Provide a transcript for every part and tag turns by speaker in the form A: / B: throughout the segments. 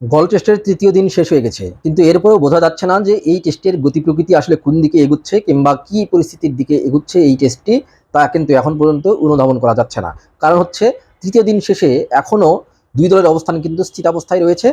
A: গল টেস্টের তৃতীয় দিন শেষ হয়ে গেছে। কিন্তু এরপরেও বোঝা যাচ্ছে না যে এই টেস্টের গতি প্রকৃতি আসলে কোন দিকে এগুচ্ছে কিংবা কি পরিস্থিতির দিকে এগুচ্ছে এই টেস্টটি, তা কিন্তু এখন পর্যন্ত অনুধাবন করা যাচ্ছে না। কারণ হচ্ছে, তৃতীয় দিন শেষে এখনও দুই দলের অবস্থান কিন্তু স্থিতাবস্থায় রয়েছে।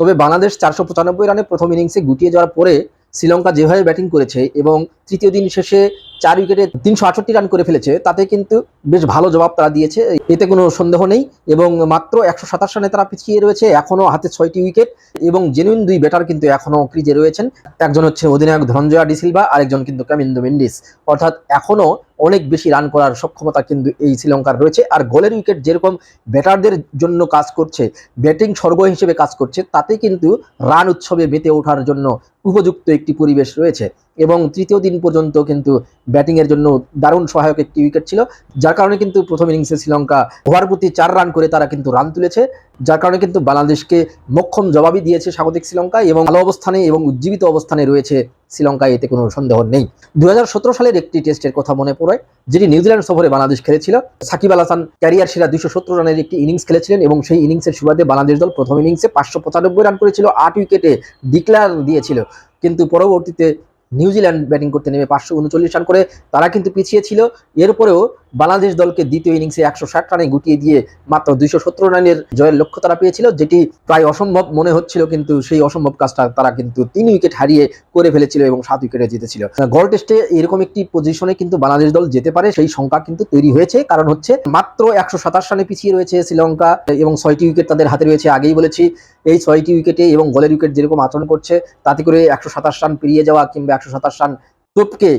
A: তবে বাংলাদেশ চারশো পঁচানব্বই রানে প্রথম ইনিংসে গুটিয়ে যাওয়ার পরে শ্রীলঙ্কা যেভাবে ব্যাটিং করেছে এবং তৃতীয় দিন শেষে চার উইকেটে তিনশো আটষট্টি রান করে ফেলেছে, তাতে কিন্তু বেশ ভালো জবাব তারা দিয়েছে। এতে কোনো সন্দেহ নেই এবং মাত্র একশো সাতাশ রানে তারা পিছিয়ে রয়েছে, এখনও হাতে ছয়টি উইকেট এবং জেনুইন দুই ব্যাটার কিন্তু এখনও ক্রিজে রয়েছেন। একজন হচ্ছে অধিনায়ক ধনঞ্জয়া ডিসিলভা আরেকজন কিন্তু কামিন্দো মেন্ডিস। অর্থাৎ এখনও অনেক বেশি রান করার সক্ষমতা কিন্তু এই শ্রীলঙ্কার রয়েছে। আর গোলের উইকেট যেরকম ব্যাটারদের জন্য কাজ করছে ব্যাটিং স্বর্গ হিসেবে কাজ করছে, তাতে কিন্তু রান উৎসবে মেতে ওঠার জন্য উপযুক্ত একটি পরিবেশ রয়েছে। এবং তৃতীয় দিন পর্যন্ত কিন্তু ব্যাটিংয়ের জন্য দারুণ সহায়ক একটি উইকেট ছিল, যার কারণে কিন্তু প্রথম ইনিংসে শ্রীলঙ্কা ওভার প্রতি চার রান করে তারা কিন্তু রান তুলেছে। যার কারণে কিন্তু বাংলাদেশকে মক্ষম জবাবই দিয়েছে স্বাগতিক শ্রীলঙ্কা এবং ভালো অবস্থানে এবং উজ্জীবিত অবস্থানে রয়েছে শ্রীলঙ্কায়, এতে কোনো সন্দেহ নেই। দু হাজার সতেরো সালের একটি টেস্টের কথা মনে পড়ে, যেটি নিউজিল্যান্ড সফরে বাংলাদেশ খেলেছিল। সাকিব আল হাসান ক্যারিয়ার সেরা দুশো সত্তর রানের একটি ইনিংস খেলেছিলেন এবং সেই ইনিংসের সুবাদে বাংলাদেশ দল প্রথম ইনিংসে পাঁচশো পঁচানব্বই রান করেছিল, আট উইকেটে ডিক্লেয়ার দিয়েছিল। কিন্তু পরবর্তীতে নিউজিল্যান্ড ব্যাটিং করতে নেমে পাঁচশো উনচল্লিশ রান করে তারা কিন্তু পিছিয়ে ছিল। এরপরেও বাংলাদেশ দলকে দ্বিতীয় ইনিংসে একশো ষাট রানে গুটিয়ে দিয়ে মাত্র দুইশো সত্তর রানের জয়ের লক্ষ্য তারা পেয়েছিল, যেটি প্রায় অসম্ভব মনে হচ্ছিল, কিন্তু সেই অসম্ভব কাজটা তারা কিন্তু তিন উইকেট হারিয়ে করে ফেলেছিল এবং সাত উইকেটে জিতেছিল। গল টেস্টে এরকম একটি পজিশনে কিন্তু বাংলাদেশ দল যেতে পারে, সেই সংখ্যা কিন্তু তৈরি হয়েছে, কারণ হচ্ছে মাত্র একশো সাতাশ রানে পিছিয়ে রয়েছে শ্রীলঙ্কা এবং ছয়টি উইকেট তাদের হাতে রয়েছে, আগেই বলেছি, এই ছয়টি উইকেটে এবং গলের উইকেট যেরকম আচরণ করছে, তাতে করে একশো সাতাশ রান পেরিয়ে যাওয়া কিংবা একশো সাতাশ রান টপকে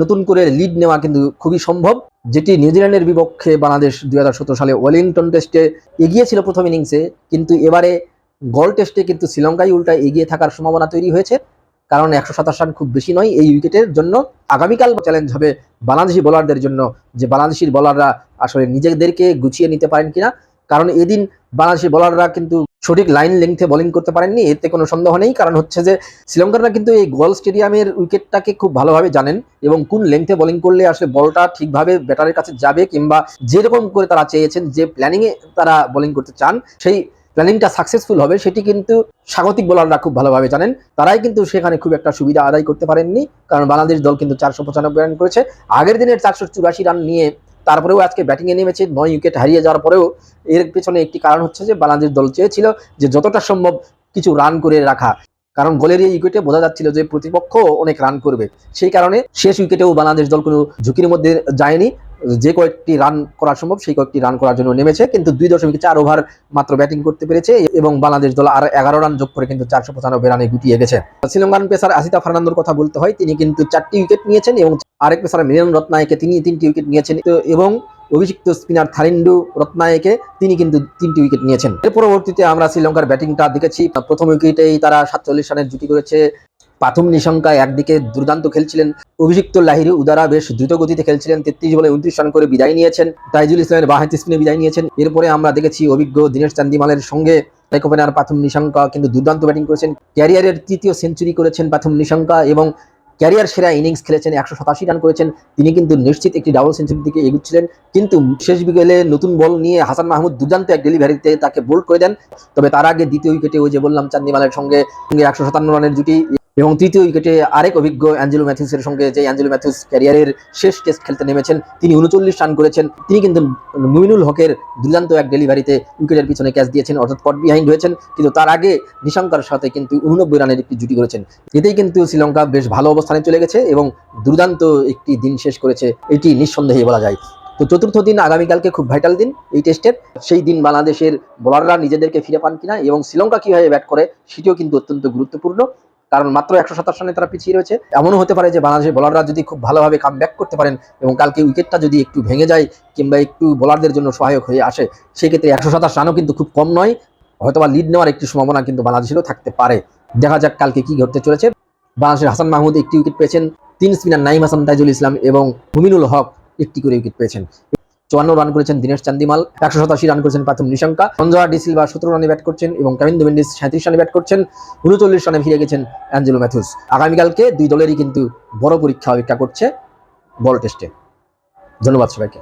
A: নতুন করে লিড নেওয়া কিন্তু খুবই সম্ভব। যেটি নিউজিল্যান্ডের বিপক্ষে বাংলাদেশ দুই হাজার সতেরো সালে ওয়েলিংটন টেস্টে এগিয়েছিল প্রথম ইনিংসে, কিন্তু এবারে গল টেস্টে কিন্তু শ্রীলঙ্কাই উল্টা এগিয়ে থাকার সম্ভাবনা তৈরি হয়েছে। কারণ একশো সাতাশ রান খুব বেশি নয় এই উইকেটের জন্য। আগামীকাল চ্যালেঞ্জ হবে বাংলাদেশি বোলারদের জন্য, যে বাংলাদেশির বোলাররা আসলে নিজেদেরকে গুছিয়ে নিতে পারেন কিনা। কারণ এদিন বাংলাদেশি বোলাররা কিন্তু সঠিক লাইন লেংথে বোলিং করতে পারেননি, এতে কোনো সন্দেহ নেই। কারণ হচ্ছে যে শ্রীলঙ্কাররা কিন্তু এই গোয়াল স্টেডিয়ামের উইকেটটাকে খুব ভালোভাবে জানেন এবং কোন লেংথে বোলিং করলে আসলে বলটা ঠিকভাবে ব্যাটারের কাছে যাবে কিংবা যেরকম করে তারা চেয়েছেন, যে প্ল্যানিংয়ে তারা বোলিং করতে চান, সেই প্ল্যানিংটা সাকসেসফুল হবে, সেটি কিন্তু স্বাগতিক বোলাররা খুব ভালোভাবে জানেন। তারাই কিন্তু সেখানে খুব একটা সুবিধা আদায় করতে পারেননি, কারণ বাংলাদেশ দল কিন্তু চারশো পঁচানব্বই রান করেছে। আগের দিনের চারশো চুরাশি রান নিয়ে তারপরেও আজকে ব্যাটিংয়ে নেমেছে নয় উইকেট হারিয়ে যাওয়ার পরেও এর পেছনে একটি কারণ হচ্ছে যে বাংলাদেশ দল চেয়েছিল যে যতটা সম্ভব কিছু রান করে রাখা। কারণ গোলের এই উইকেটে বোঝা যাচ্ছিল যে প্রতিপক্ষ অনেক রান করবে। সেই কারণে শেষ উইকেটেও বাংলাদেশ দল কোনো ঝুঁকির মধ্যে যায়নি। যে কয়েকটি রান করা সম্ভব, সেই কয়েকটি রান করার জন্য নেমেছে, কিন্তু দুই দশমিক চার ওভার মাত্র ব্যাটিং করতে পেরেছে এবং বাংলাদেশ দল আর এগারো রান যোগ করে কিন্তু চারশো পঁচানব্বই রানে গুটিয়ে গেছে। শ্রীলঙ্কান পেসার আসিতা ফার্নান্দোর কথা বলতে হয়, তিনি কিন্তু চারটি উইকেট নিয়েছেন এবং আরেক পেসার মিলন রত্নায়কে তিনি তিনটি উইকেট নিয়েছেন এবং অভিষিক্ত স্পিনার থারিন্ডু রত্নায়কে তিনি কিন্তু তিনটি উইকেট নিয়েছেন। এর পরবর্তীতে আমরা শ্রীলঙ্কার ব্যাটিংটা দেখেছি। প্রথম উইকেটেই তারা সাতচল্লিশ রানের জুটি করেছে। প্রাথম নিশঙ্কা একদিকে দুর্দান্ত খেলছিলেন অভিষিক্ত লাহিরি উদারা বেশ দ্রুত গতিতে খেলছিলেন, তেত্রিশ বলে উনত্রিশ রান করে বিদায় নিয়েছেন। তাইজুল ইসলামের বাহাতি স্পিনে বিদায় নিয়েছেন। এরপরে আমরা দেখেছি অভিজ্ঞ দীনেশ চান্দিমালের সঙ্গে ব্রেক ওপেনার প্রাথম নিশঙ্কা কিন্তু দুর্দান্ত ব্যাটিং করেছেন। ক্যারিয়ারের তৃতীয় সেঞ্চুরি করেছেন প্রাথম নিশঙ্কা এবং ক্যারিয়ার সেরা ইনিংস খেলেছেন একশো সাতাশি রান করেছেন। তিনি কিন্তু নিশ্চিত একটি ডাবল সেঞ্চুরির দিকে এগুচ্ছিলেন। কিন্তু শেষ বিকেলে নতুন বল নিয়ে হাসান মাহমুদ দুর্দান্ত এক ডেলিভারিতে তাকে বোল্ড করে দেন। তবে তার আগে দ্বিতীয় উইকেটে ওই যে বললাম, চান্দিমালের সঙ্গে একশো সাতান্ন রানের জুটি এবং তৃতীয় উইকেটে আরেক অভিজ্ঞ অ্যাঞ্জেলো ম্যাথিউসের সঙ্গে যে অ্যাঞ্জেলো ম্যাথিউস ক্যারিয়ারের শেষ টেস্ট খেলতে নেমেছেন, তিনি উনচল্লিশ রান করেছেন। তিনি কিন্তু মুমিনুল হকের দুর্দান্ত এক ডেলিভারিতে উইকেটের পিছনে ক্যাচ দিয়েছেন, অর্থাৎ পট বিহাইন্ড হয়েছেন। কিন্তু তার আগে নিশঙ্কার সাথে কিন্তু উননব্বই রানের একটি জুটি করেছেন। এতেই কিন্তু শ্রীলঙ্কা বেশ ভালো অবস্থানে চলে গেছে এবং দুর্দান্ত একটি দিন শেষ করেছে এটি নিঃসন্দেহে বলা যায়। তো চতুর্থ দিন আগামীকালকে খুব ভাইটাল দিন এই টেস্টের। সেই দিন বাংলাদেশের বোলাররা নিজেদেরকে ফিরে পান কিনা এবং শ্রীলঙ্কা কীভাবে ব্যাট করে, সেটিও কিন্তু অত্যন্ত গুরুত্বপূর্ণ। কারণ মাত্র একশো সাতাশ রানে তারা পিছিয়ে রয়েছে। এমনও হতে পারে যে বাংলাদেশের বোলাররা যদি খুব ভালোভাবে কাম করতে পারেন এবং কালকে উইকেটটা যদি একটু ভেঙে যায় কিংবা একটু বোলারদের জন্য সহায়ক হয়ে আসে, সেক্ষেত্রে একশো সাতাশ রানও কিন্তু খুব কম নয়। হয়তোবা লিড নেওয়ার একটি সম্ভাবনা কিন্তু বাংলাদেশেরও থাকতে পারে। দেখা যাক কালকে কি ঘটতে চলেছে। বাংলাদেশের হাসান মাহমুদ একটি উইকেট পেয়েছেন। তিন স্পিনার নাইম হাসান, তাইজুল ইসলাম এবং মুমিনুল হক একটি করে উইকেট পেয়েছেন। চুয়ান্ন রান করেছেন দিনেশ চান্দিমাল, একশো সাতাশি রান করেছেন প্রাথম নিশঙ্কা। সঞ্জয়া ডিসিলভা সতেরো রানে ব্যাট করছেন এবং কামিন্দু মেন্ডিস সাঁত্রিশ রানে ব্যাট করছেন। উনচল্লিশ রানে ফিরে গেছেন অ্যাঞ্জেলো ম্যাথুস আগামীকালকে দুই দলেরই কিন্তু বড় পরীক্ষা অপেক্ষা করছে বল টেস্টে ধন্যবাদ সবাইকে।